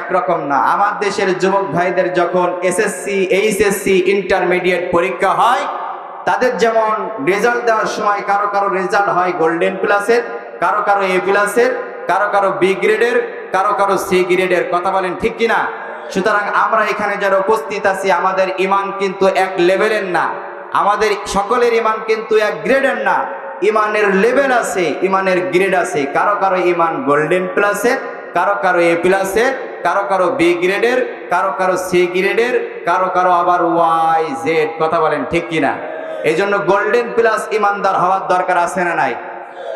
একরকম না। আমার দেশের যুবক ভাইদের যখন এসএসসি এইচএসসি ইন্টারমিডিয়েট পরীক্ষা হয়, তাদের যেমন রেজাল্ট দেওয়ার সময় কারও কারও রেজাল্ট হয় গোল্ডেন প্লাসের কারও কারও এ প্লাসের কারও কারও বি গ্রেডের কারও কারও সি গ্রেডের কথা বলেন ঠিক কিনা? সুতরাং আমরা এখানে যারা উপস্থিত আছি, আমাদের ইমান কিন্তু এক লেভেলের না। আমাদের সকলের ইমান কিন্তু এক গ্রেডের না। ইমানের লেভেল আছে, ইমানের গ্রেড আছে। কারও কারও ইমান গোল্ডেন প্লাসের কারও কারও এ প্লাসের কারও কারও বি গ্রেডের, কারও কারও সি গ্রেডের, কারও কারও আবার ওয়াই জেড, কথা বলেন ঠিক কিনা? এই জন্য গোল্ডেন প্লাস ইমানদার হওয়ার দরকার আছে না নাই?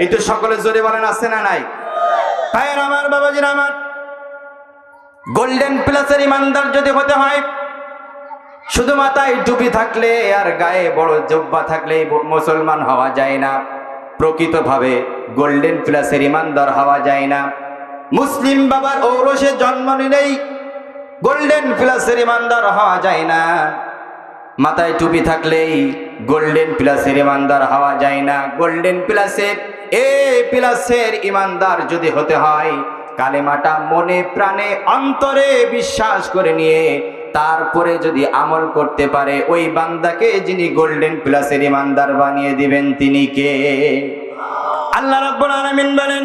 একটু সকলে জোরে বলেন, আছে না নাই? ভাইয়ের আমার, বাবাজির আমার, গোল্ডেন প্লাসের ইমানদার যদি হতে হয়, শুধু মাথায় টুপি থাকলে আর গায়ে বড় জব্বা থাকলে মুসলমান হওয়া যায় না। প্রকৃতভাবে গোল্ডেন প্লাসের ইমানদার হওয়া যায় না। মুসলিম বাবার ঔরসে জন্ম নিলেই গোল্ডেন প্লাসের ইমানদার হওয়া যায় না। মাথায় টুপি থাকলেই গোল্ডেন প্লাসের ইমানদার হওয়া যায় না। গোল্ডেন প্লাসের, এ প্লাসের ইমানদার যদি হতে হয়, কালেমাটা মনে প্রাণে অন্তরে বিশ্বাস করে নিয়ে তারপরে যদি আমল করতে পারে, ওই বান্দাকে যিনি গোল্ডেন প্লাসের ইমানদার বানিয়ে দিবেন, তিনি কে? আল্লাহ রাব্বুল আলামিন বলেন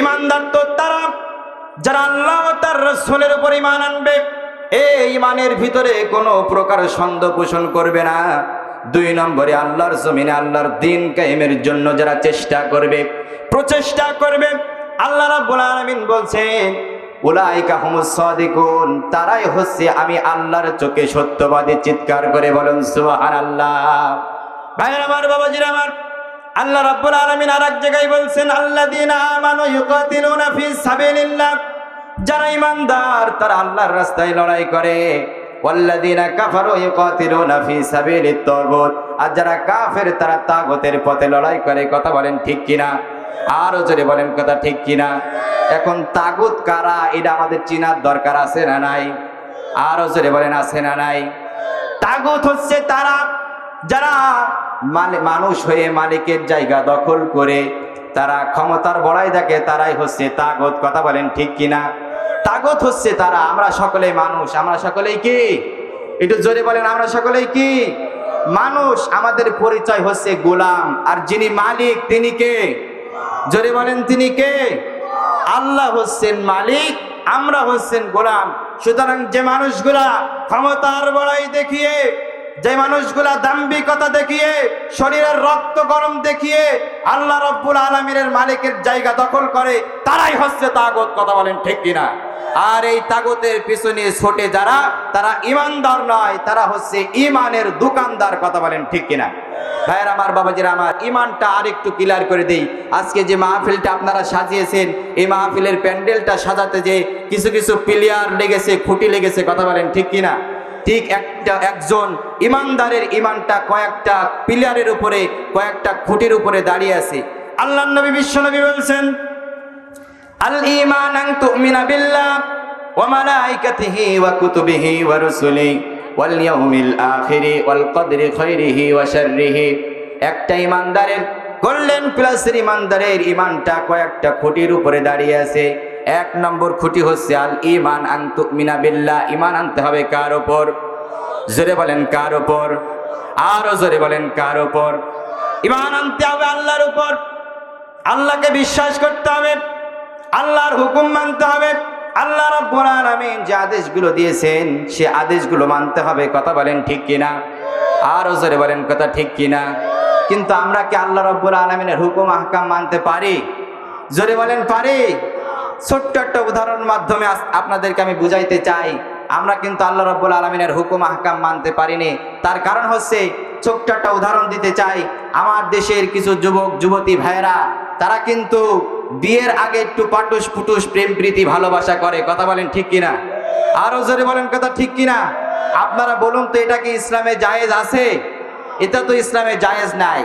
ইমানদার তো তারা, যারা আল্লাহ তার রাসূলের উপর ঈমান আনবে, এই ঈমানের ভিতরে কোনো প্রকার সন্দেহ পোষণ করবে না। দুই নম্বরে আল্লাহর জমিনে আল্লাহর দিন কায়েমের জন্য যারা চেষ্টা করবে, প্রচেষ্টা করবে, আল্লাহ রাব্বুল আলামিন বলছেন, উলাইকা হুমুস সাদিকুন, তারাই হচ্ছে আমি আল্লাহর চোখে সত্যবাদী চিৎকার করে বলুন সুবহানাল্লাহ। ভাইয়ের আমার, বাবাজির আমার আল্লাহ রাব্বুল আলামিন আরেক জায়গায় বলছেন, আল্লাযীনা আমানু ইউকাতিলুনা ফি সাবিলিল্লাহ। যারা ঈমানদার, তারা আল্লাহর রাস্তায় লড়াই করে। ওয়াল্লাযীনা কাফারু ইউকাতিলুনা ফি সাবিলিত তাগুত। আর যারা কাফের, তারা তাগুতের পথে লড়াই করে। কথা বলেন ঠিক কিনা? আরও জোরে বলেন কথা ঠিক কিনা? এখন তাগুত কারা? এটা আমাদের চিনার দরকার আছে না নাই? আরও জোরে বলেন, আছে না নাই? তাগুত হচ্ছে তারা, যারা মানুষ হয়ে মালিকের জায়গা দখল করে তারা ক্ষমতার বড়াই দেখে, তারাই হচ্ছে তাগত। কথা বলেন ঠিক কিনা? তাগত হচ্ছে তারা। আমরা সকলে মানুষ। আমরা সকলেই কি? একটু জোরে বলেন, আমরা সকলেই কি? মানুষ। আমাদের পরিচয় হচ্ছে গোলাম। আর যিনি মালিক, তিনি কে? জোরে বলেন, তিনি কে? আল্লাহ হচ্ছেন মালিক, আমরা হচ্ছেন গোলাম। সুতরাং যে মানুষগুলা ক্ষমতার বড়াই দেখিয়ে যে মানুষগুলা দাম্ভিকতা দেখিয়ে, শরীরের রক্ত গরম দেখিয়ে আল্লাহ রব্বুল আলমিনের মালিকের জায়গা দখল করে, তারাই হচ্ছে তাগত, কথা বলেন ঠিক কিনা? আর এই তাগতের পিছনে ছোটে যারা, তারা ইমানদার নয়, তারা হচ্ছে ইমানের দোকানদার, কথা বলেন ঠিক কিনা? ভাইয়ের, আমার বাবাজির, আমার ইমানটা আরেকটু ক্লিয়ার করে দেই। আজকে যে মাহফিলটা আপনারা সাজিয়েছেন, এই মাহফিলের প্যান্ডেলটা সাজাতে যে কিছু কিছু প্লেয়ার লেগেছে, খুঁটি লেগেছে, কথা বলেন ঠিক কিনা? ঠিক একটা, একজন ইমানদারের ইমানটা কয়েকটা পিলারের উপরে, কয়েকটা খুঁটির উপরে দাঁড়িয়ে আছে। আল্লাহ নবী, বিশ্ব নবী বলছেন, আল ইমান তুমিনা বিল্লাহ ওয়াল ইয়াউমিল আখিরি ওয়াল কদরি খাইরিহি ওয়া শাররিহি। একটা ইমানদারের গোল্ডেন প্লাসের ইমানদারের ইমানটা কয়েকটা খুঁটির উপরে দাঁড়িয়ে আছে। এক নম্বর খুঁটি হচ্ছে আল ইমান আন তুমিনা বিল্লাহ। ইমান আনতে হবে কার উপর? জোরে বলেন কার উপর? আরও জোরে বলেন কার উপর? ইমান আনতে হবে আল্লাহর উপর। আল্লাহকে বিশ্বাস করতে হবে। আল্লাহর হুকুম মানতে হবে। আল্লাহ রব্বুল আলামিন যে আদেশগুলো দিয়েছেন, সে আদেশগুলো মানতে হবে। কথা বলেন ঠিক কিনা? আরও জোরে বলেন কথা ঠিক কিনা? কিন্তু আমরা কি আল্লাহ রব্বুল আলমিনের হুকুম, আহকাম মানতে পারি? জোরে বলেন পারি? ছোট্ট একটা উদাহরণ মাধ্যমে আপনাদেরকে আমি বুঝাইতে চাই। আমরা কিন্তু আল্লাহ রব্বুল আলমিনের হুকুম আহকাম মানতে পারিনি। তার কারণ হচ্ছে ছোট্ট একটা উদাহরণ দিতে চাই। আমার দেশের কিছু যুবক, যুবতী ভাইয়েরা, তারা কিন্তু বিয়ের আগে একটু পাটুস পুটুস প্রেম প্রীতি ভালোবাসা করে। কথা বলেন ঠিক কিনা? আরও জোরে বলেন কথা ঠিক কিনা? আপনারা বলুন তো, এটা কি ইসলামে জায়েজ আছে? এটা তো ইসলামে জায়েজ নাই।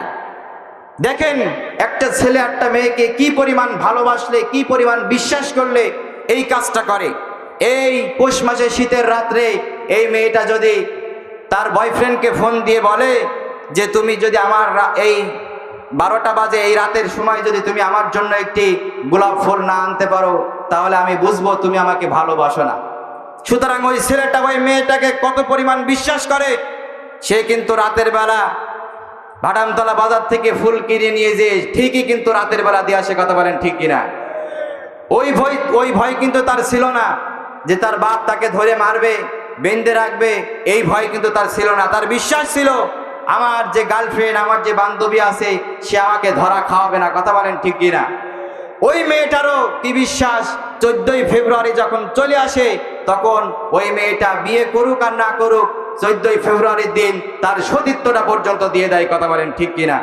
দেখেন, একটা ছেলে, একটা মেয়েকে কি পরিমাণ ভালোবাসলে, কি পরিমাণ বিশ্বাস করলে এই কাজটা করে? এই পৌষ মাসে শীতের রাত্রে এই মেয়েটা যদি তার বয়ফ্রেন্ডকে ফোন দিয়ে বলে যে, তুমি যদি আমার এই বারোটা বাজে, এই রাতের সময় যদি তুমি আমার জন্য একটি গোলাপ ফুল না আনতে পারো, তাহলে আমি বুঝব তুমি আমাকে ভালোবাসো না। সুতরাং ওই ছেলেটা ওই মেয়েটাকে কত পরিমাণ বিশ্বাস করে, সে কিন্তু রাতের বেলা ভাটামতলা বাজার থেকে ফুল কিনে নিয়ে যে ঠিকই কিন্তু রাতের বেলা দিয়ে আসে, কথা বলেন ঠিক কিনা? ওই ভয় ওই ভয় কিন্তু তার ছিল না যে তার বাপ তাকে ধরে মারবে, বেঁধে রাখবে, এই ভয় কিন্তু তার ছিল না। তার বিশ্বাস ছিল, আমার যে গার্লফ্রেন্ড আমার যে বান্ধবী আছে, সে আমাকে ধরা খাওয়াবে না, কথা বলেন ঠিক কিনা? ওই মেয়েটারও কি বিশ্বাস? চোদ্দই ফেব্রুয়ারি যখন চলে আসে, তখন ওই মেয়েটা বিয়ে করুক আর না করুক চোদ্দই ফেব্রুয়ারির দিন তার সতীত্বটা পর্যন্ত দিয়ে দেয়, কথা বলেন ঠিক কিনা?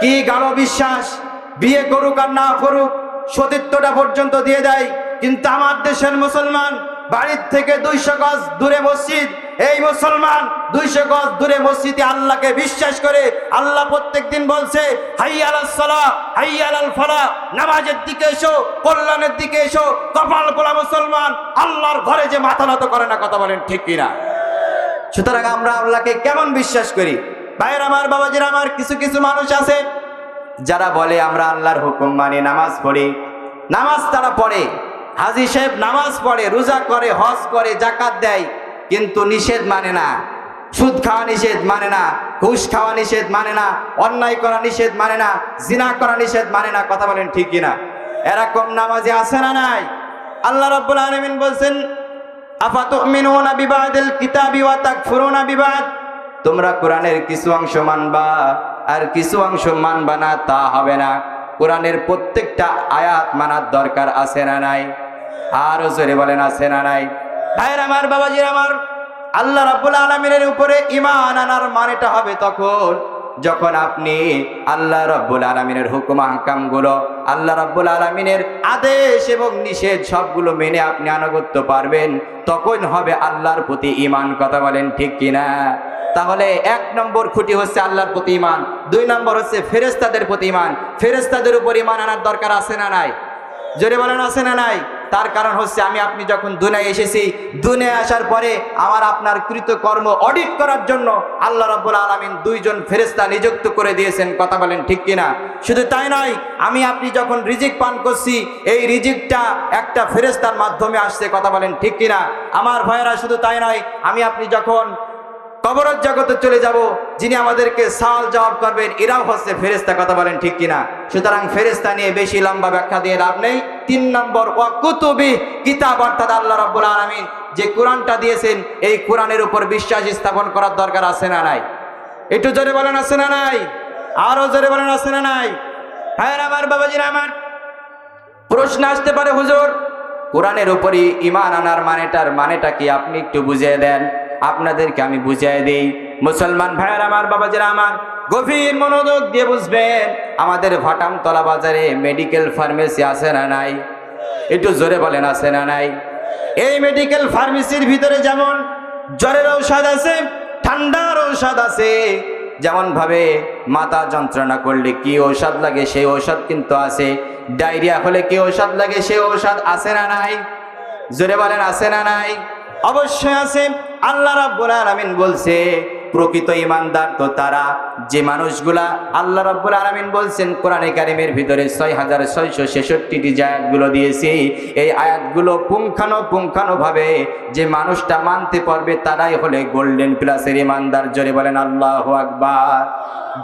কি গাঢ় বিশ্বাস? বিয়ে করুক আর না করুক, সতীত্বটা পর্যন্ত দিয়ে দেয়। কিন্তু আমার দেশের মুসলমান, বাড়ির থেকে দুইশো গজ দূরে মসজিদ, এই মুসলমান দুইশো গজ দূরে মসজিদে আল্লাহকে বিশ্বাস করে, আল্লাহ প্রত্যেক দিন বলছে, হাই হাইয়াল সালা হাইয়াল ফলা নামাজের দিকে এসো, কল্যাণের দিকে এসো, কপাল পোলা মুসলমান, আল্লাহর ঘরে যে মাথা নত করে না, কথা বলেন ঠিক কিনা? সুতরাং আমরা আল্লাহকে কেমন বিশ্বাস করি? ভাইয়ের আমার, বাবাজির আমার, কিছু কিছু মানুষ আছে যারা বলে আমরা আল্লাহর হুকুম মানি, নামাজ পড়ি। নামাজ তারা পড়ে। হাজি সাহেব নামাজ পড়ে, রোজা করে, হজ করে জাকাত দেয়, কিন্তু নিষেধ মানে না। সুদ খাওয়া নিষেধ মানে না, ঘুষ খাওয়া নিষেধ মানে না, অন্যায় করা নিষেধ মানে না, জিনা করা নিষেধ মানে না, কথা বলেন ঠিক কিনা? এরকম নামাজে আছে না নাই? আল্লাহ রাব্বুল আলামিন বলছেন আফাতুমিনুনা বিবাদিল কিতাবি ওয়া তাকফুরুনা বিবাদ? তোমরা কোরআনের কিছু অংশ মানবা, আর কিছু অংশ মানবা না, তা হবে না। কোরআনের প্রত্যেকটা আয়াত মানার দরকার আছে না নাই? আরও জোরে বলেন, আছে না নাই? ভাইয়ের আমার, বাবাজির আমার, আল্লাহ রাব্বুল আলামিনের উপরে ইমান আনার মানেটা হবে তখন যখন আপনি আল্লাহ রব্বুল আলমিনের হুকুম হাকামগুলো আল্লাহ রব্বুল আলমিনের আদেশ এবং নিষেধ সবগুলো মেনে আপনি আনুগত্য পারবেন, তখন হবে আল্লাহর প্রতি ইমান কথা বলেন ঠিক কিনা? তাহলে এক নম্বর খুঁটি হচ্ছে আল্লাহর প্রতি ইমান দুই নম্বর হচ্ছে ফেরেস্তাদের প্রতি ইমান ফেরেস্তাদের উপর ইমান আনার দরকার আছে না নাই? জোরে বলেন, আছে না নাই? তার কারণ হচ্ছে আমি আপনি যখন দুনিয়ায় এসেছি, দুনিয়ায় আসার পরে আমার আপনার কৃতকর্ম অডিট করার জন্য আল্লাহ রাব্বুল আলামিন দুইজন ফেরেশতা নিযুক্ত করে দিয়েছেন। কথা বলেন ঠিক কিনা? শুধু তাই নয়, আমি আপনি যখন রিজিক পান করছি, এই রিজিকটা একটা ফেরেশতার মাধ্যমে আসছে। কথা বলেন ঠিক কিনা? আমার ভাইয়েরা, শুধু তাই নয়, আমি আপনি যখন কবরের জগতে চলে যাব, যিনি আমাদেরকে সাল জবাব করবেন এরাও হচ্ছে ফেরেস্তা কথা বলেন ঠিক কিনা? সুতরাং ফেরেস্তা নিয়ে বেশি লম্বা ব্যাখ্যা দিয়ে লাভ নেই। তিন নম্বর ও ওয়াকুতুবি কিতাব, অর্থাৎ আল্লাহ রাব্বুল আলামিন যে কোরআনটা দিয়েছেন, এই কোরআনের উপর বিশ্বাস স্থাপন করার দরকার আছে না নাই? একটু জোরে বলেন, আছে না নাই? আরও জোরে বলেন, আছে না নাই? হ্যাঁ আমার বাবাজিরা আমার। প্রশ্ন আসতে পারে, হুজুর। কোরআনের উপরই ইমান আনার মানেটার মানেটা কি? আপনি একটু বুঝিয়ে দেন। আপনাদেরকে আমি বুঝাই দিই। মুসলমান ভাইয়ার আমার, বাবাজিরা আমার, গভীর মনোযোগ দিয়ে বুঝবেন, আমাদের ভাটামতলা বাজারে মেডিকেল ফার্মেসি আছে না নাই? একটু জোরে বলেন, আছে না নাই? এই মেডিকেল ফার্মেসির ভিতরে যেমন জ্বরের ঔষধ আছে, ঠান্ডার ঔষধ আছে যেমন ভাবে মাথা যন্ত্রণা করলে কি ঔষধ লাগে, সেই ঔষধ কিন্তু আছে। ডায়রিয়া হলে কি ঔষধ লাগে, সেই ঔষধ আছে না নাই? জোরে বলেন, আছে না নাই? অবশ্যই আছে। আল্লাহ রাব্বুল আলামিন বলছে প্রকৃত ইমানদার তো তারা যে মানুষগুলা আল্লাহ রাব্বুল আলামিন বলছেন কোরআনে কারিমের ভিতরে ছয় হাজার ছয়শো ছেষট্টিটি যে আয়াতগুলো দিয়েছি। এই আয়াতগুলো পুঙ্খানো পুঙ্খানো ভাবে যে মানুষটা মানতে পারবে তারাই হলে গোল্ডেন প্লাসের ইমানদার। জোরে বলেন, আল্লাহ আকবার।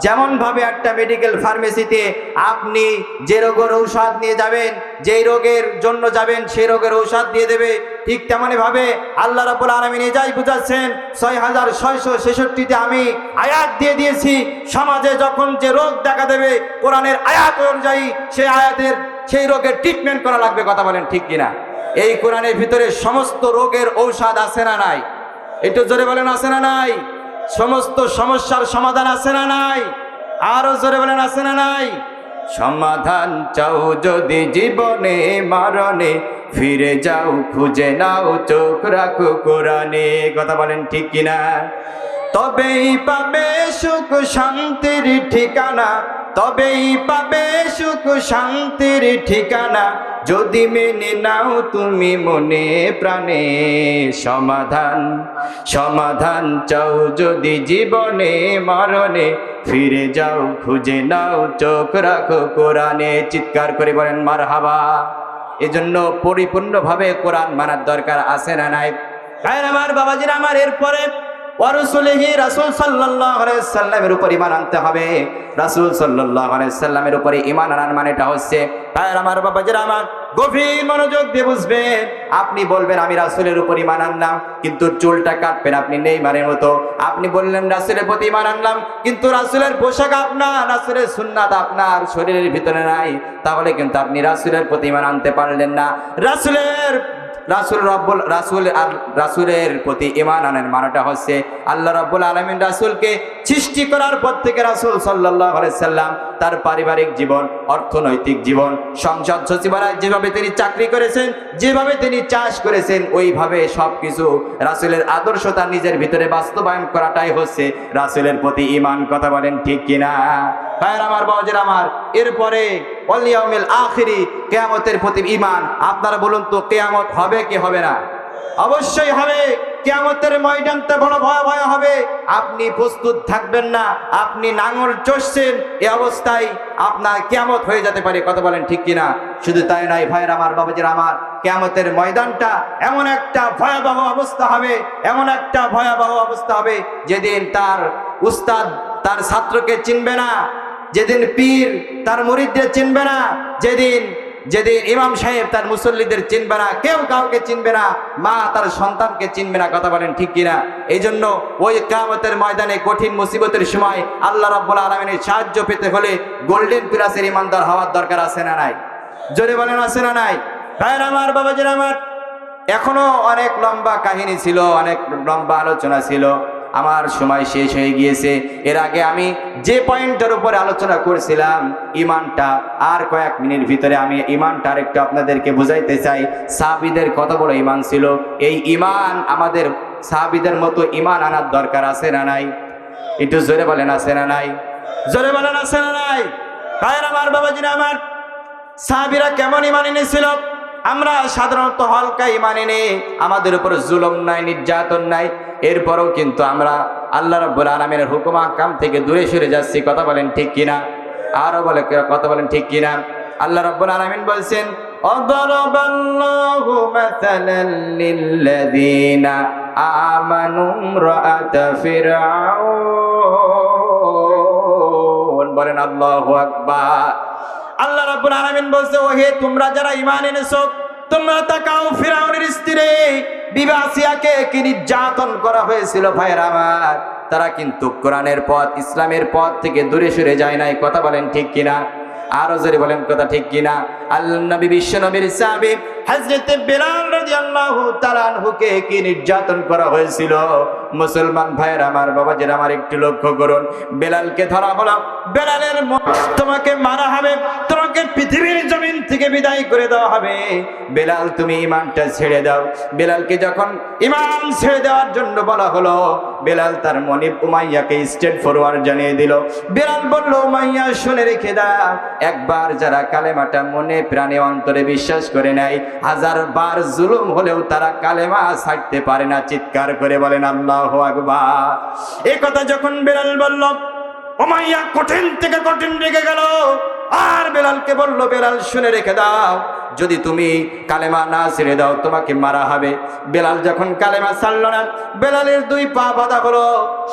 যেমন ভাবে একটা মেডিকেল ফার্মেসিতে আপনি যে রোগের ঔষধ নিয়ে যাবেন, যেই রোগের জন্য যাবেন, সেই রোগের ঔষধ দিয়ে দেবে, ঠিক তেমনি ভাবে আল্লাহ রাবুল আলমিন এজাই বুঝাচ্ছেন ছয় হাজার ছয়শো ছেষট্টিতে আমি আয়াত দিয়ে দিয়েছি। সমাজে যখন যে রোগ দেখা দেবে, কোরআনের আয়াত অনুযায়ী সেই আয়াতের, সেই রোগের ট্রিটমেন্ট করা লাগবে, কথা বলেন ঠিক কিনা? এই কোরআনের ভিতরে সমস্ত রোগের ঔষধ আছে না নাই? একটু জোরে বলেন, আছে না নাই? সমস্ত সমস্যার সমাধান আছে না নাই? আরও জোরে বলেন, আছে না নাই? সমাধান চাও যদি জীবনে, মারণে, ফিরে যাও, খুঁজে নাও, চোখ রাখো কোরআনে, কথা বলেন ঠিক কিনা? তবেই পাবে সুখ শান্তির ঠিকানা, তবেই পাবে সুখ শান্তির ঠিকানা। যদি মেনে নাও তুমি মনে প্রাণে সমাধান সমাধান চাও যদি জীবনে মরণে। ফিরে যাও, খুঁজে নাও, চোখ রাখো কোরআনে, চিৎকার করে বলেন মার হাবা এজন্য পরিপূর্ণভাবে কোরআন মানার দরকার আছে না নাই? আমার বাবাজির আমার এরপরে সাল্লামের উপর আনতে হবে। সাল্লামের গভীর মনোযোগ দিয়ে বুঝবেন আপনি বলবেন, আমি রাসূলের উপর ইমান আনলাম, কিন্তু চুলটা কাটবেন আপনি নেই নেইমারের মতো। আপনি বললেন, রাসূলের প্রতি ঈমান আনলাম, কিন্তু রাসূলের পোশাক আপনার, রাসূলের সুন্নাত আপনার, শরীরের ভিতরে নাই। তাহলে কিন্তু আপনি রাসূলের প্রতি ঈমান আনতে পারলেন না। রাসূলের রাসুল রব্বুল রাসুল আর রাসুলের প্রতি ইমান আনের মানাটা হচ্ছে আল্লাহ রব্বুল আলমিন রাসুলকে সৃষ্টি করার পর থেকে রাসুল সাল্লাহ সাল্লাম তার পারিবারিক জীবন, অর্থনৈতিক জীবন, সংসদ সচিবালয় যেভাবে তিনি চাকরি করেছেন, যেভাবে তিনি চাষ করেছেন, ওইভাবে সব কিছু রাসুলের আদর্শ তার নিজের ভিতরে বাস্তবায়ন করাটাই হচ্ছে রাসুলের প্রতি ইমান কথা বলেন ঠিক কিনা? ভাইয়ের আমার বাবাজের আমার, এরপরে অলিয়াউমিল আখিরি, কেয়ামতের প্রতি ইমান আপনারা বলুন তো, কেয়ামত হবে কি হবে না? অবশ্যই হবে। কেয়ামতের ময়দানটা বড় ভয়াবহ হবে। আপনি প্রস্তুত থাকবেন না, আপনি নাঙল চষছেন, এ অবস্থায় আপনার কেয়ামত হয়ে যেতে পারে। কথা বলেন ঠিক কিনা? শুধু তাই নয়, ভাইয়ের আমার বাবাজির আমার, কেয়ামতের ময়দানটা এমন একটা ভয়াবহ অবস্থা হবে, এমন একটা ভয়াবহ অবস্থা হবে, যেদিন তার উস্তাদ, তার ছাত্রকে চিনবে না যেদিন পীর তার মুরিদদের চিনবে না, যেদিন যেদিন ইমাম সাহেব তার মুসল্লিদের চিনবে না, কেউ কাউকে চিনবে না, মা তার সন্তানকে চিনবে না, কথা বলেন ঠিক কিনা? এই জন্য ওই কামতের ময়দানে কঠিন মুসিবতের সময় আল্লাহ রাব্বুল আলমিনের সাহায্য পেতে হলে গোল্ডেন প্লাসের ইমানদার হওয়ার দরকার আছে না নাই? জোরে বলেন আছে না নাই? ভাইয়ের আমার, বাবাজির আমার, এখনও অনেক লম্বা কাহিনী ছিল, অনেক লম্বা আলোচনা ছিল। আমার সময় শেষ হয়ে গিয়েছে। এর আগে আমি যে পয়েন্টের উপরে আলোচনা করছিলাম, ইমানটা আর কয়েক মিনিট ভিতরে আমি ইমানটা আরেকটু আপনাদেরকে বুঝাইতে চাই। সাহাবিদের কত বড় ইমান ছিল? এই ইমান আমাদের সাহাবিদের মতো ইমান আনার দরকার আছে না নাই? একটু জোরে বলেন, আছে না নাই? জোরে বলেন, আছে না নাই? ভাইয়ের, আমার বাবাজিরা আমার সাহাবিরা কেমন ইমান এনেছিল? আমরা সাধারণত হালকা ইমান এনে আমাদের উপর জুলম নাই, নির্যাতন নাই এরপরেও কিন্তু আমরা আল্লাহ রব্বুল আলমিনের হুকুম আকাম থেকে দূরে সরে যাচ্ছি। কথা বলেন ঠিক কিনা? আরও বলে কথা বলেন ঠিক কিনা? আল্লাহ রব্বুল আলমিন বলছেন অদরব লিল্লাযীনা আমানু রাআত ফিরআউন। বলেন, আল্লাহু আকবার। আল্লাহ রাব্বুল আলামিন বলছে, ওহে তোমরা যারা ইমান এনেছো, তোমরা তা কাউ ফিরআউনের স্ত্রী বিবাসিয়াকে কি নির্যাতন করা হয়েছিল ভাইয়ের আমার? তারা কিন্তু কোরআনের পথ, ইসলামের পথ থেকে দূরে সরে যায় নাই। কথা বলেন ঠিক কিনা? আরও জোরে বলেন কথা ঠিক কিনা? আল্লাহ নবী বিশ্ব নবীর সাহাবী হযরতে বেলাল রাদিয়াল্লাহু তাআলা আনহুকে কি নির্যাতন করা হয়েছিল? মুসলমান ভাইয়ের আমার বাবাজির আমার একটু লক্ষ্য করুন। বেলালকে ধরা হলো। বেলালের তোমাকে মারা হবে। তোমাকে পৃথিবীর জমিন থেকে বিদায় করে দেওয়া হবে। বেলাল, তুমি ইমানটা ছেড়ে দাও। বেলালকে যখন ইমান ছেড়ে দেওয়ার জন্য বলা হলো, বেলাল তার মনিব উমাইয়াকে স্টেট ফরওয়ার্ড জানিয়ে দিল। বেলাল বলল, উমাইয়া, শুনে রেখে দাও। একবার যারা কালেমাটা মনে প্রাণে অন্তরে বিশ্বাস করে নেয়। হাজার বার জুলুম হলেও তারা কালেমা ছাড়তে পারে না, চিৎকার করে বলেন, আল্লাহ আকবার। এই কথা যখন বেলাল বলল ওমাইয়া কঠিন থেকে কঠিন রেখে গেল। আর বেলালকে বলল, বেলাল, শুনে রেখে দাও। যদি তুমি কালেমা না ছেড়ে দাও, তোমাকে মারা হবে। বেলাল যখন কালেমা ছাড়ল না, বেলালের দুই পা বাঁধা হলো।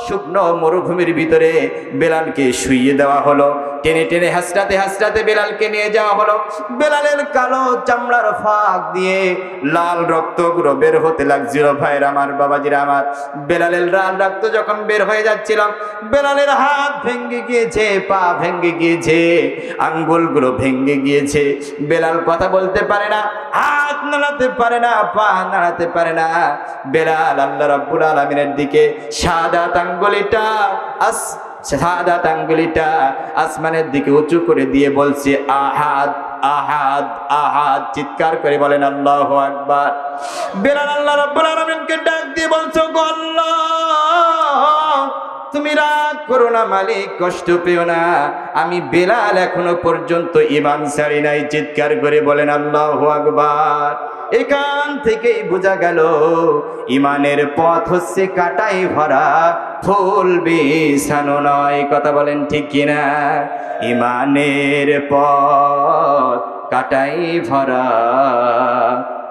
শুকনো মরুভূমির ভিতরে বেলালকে শুইয়ে দেওয়া হলো। টেনে টেনে হাসরাতে হাসরাতে বেলালকে নিয়ে যাওয়া হলো। বেলালের কালো চামড়ার ফাঁক দিয়ে লাল রক্তগুলো বের হতে লাগছিল ভাইয়ের আমার, বাবাজির আমার। বেলালের লাল রক্ত যখন বের হয়ে যাচ্ছিল, বেলালের হাত ভেঙে গিয়েছে, পা ভেঙে গিয়েছে, আঙ্গুলগুলো ভেঙে গিয়েছে। বেলাল কথা বলতে পারে না, হাত নাড়াতে পারে না, পা নাড়াতে পারে না। বেলাল আল্লাহ রাব্বুল আলামিনের দিকে সাদা আঙ্গুলিটা আস সাদা আঙ্গুলিটা আসমানের দিকে উঁচু করে দিয়ে বলছে, আহাদ আহাদ আহাদ। চিৎকার করে বলেন, আল্লাহ আকবার। বেলাল আল্লাহ রাব্বুল আলামিনকে ডাক দিয়ে বলছো আল্লাহ, তুমি রাগ করো না মালিক, কষ্ট পেও না। আমি বেলাল এখনও পর্যন্ত ইমান ছাড়ি নাই। চিৎকার করে বলেন, আল্লাহ আকবার। এখান থেকেই বোঝা গেল, ইমানের পথ হচ্ছে কাটাই ভরা, ফুল বিছানো নয়। কথা বলেন ঠিক কিনা? ইমানের পথ কাটাই ভরা,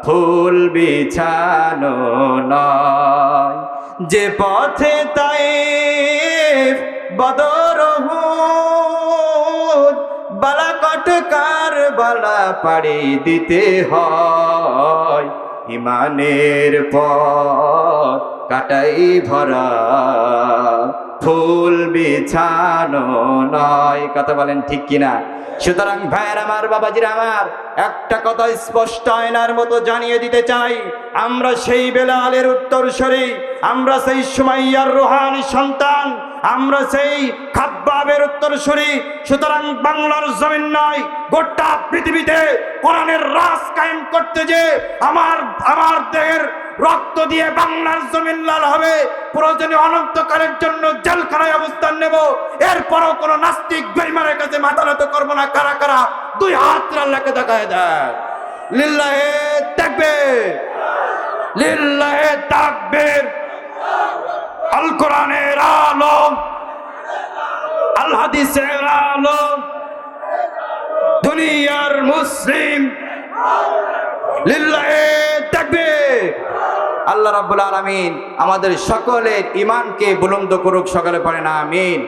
ফুল বিছানো নয়। যে পথে তাই বদর হুদ, বালাকটকার বালা পাড়ি দিতে হয়। ইমানের পথ কাটাই ভরা ফুল বিছানো নয়। কথা বলেন ঠিক কিনা? সুতরাং ভাইয়ের আমার বাবাজির আমার একটা কথা স্পষ্ট আয়নার মতো জানিয়ে দিতে চাই। আমরা সেই বেলালের উত্তরসরি আমরা সেই সুমাইয়ার রোহানি সন্তান আমরা সেই খাব্বাবের উত্তরসরি সুতরাং বাংলার জমিন নয়, গোটা পৃথিবীতে কোরআনের রাজ কায়েম করতে যে আমার আমার দেহের রক্ত দিয়ে বাংলার জমিন লাল হবে, প্রয়োজনে অনন্তকালের জন্য জেলখানায় অবস্থান নেব, এরপরও কোন নাস্তিক বেইমানের কাছে মাথা নত করব না, কারা কারা? দুই হাত আল্লাহকে দেখায় দেয় লিল্লাহে দেখবে লিল্লাহে তাকবীর। আল। কোরআনের আলম আল। হাদিসের আলম দুনিয়ার মুসলিম। তাকবীর। আল্লাহ রাব্বুল আলামিন আমাদের সকলের ইমানকে বুলন্দ করুক, সকলে পড়ে না, আমিন।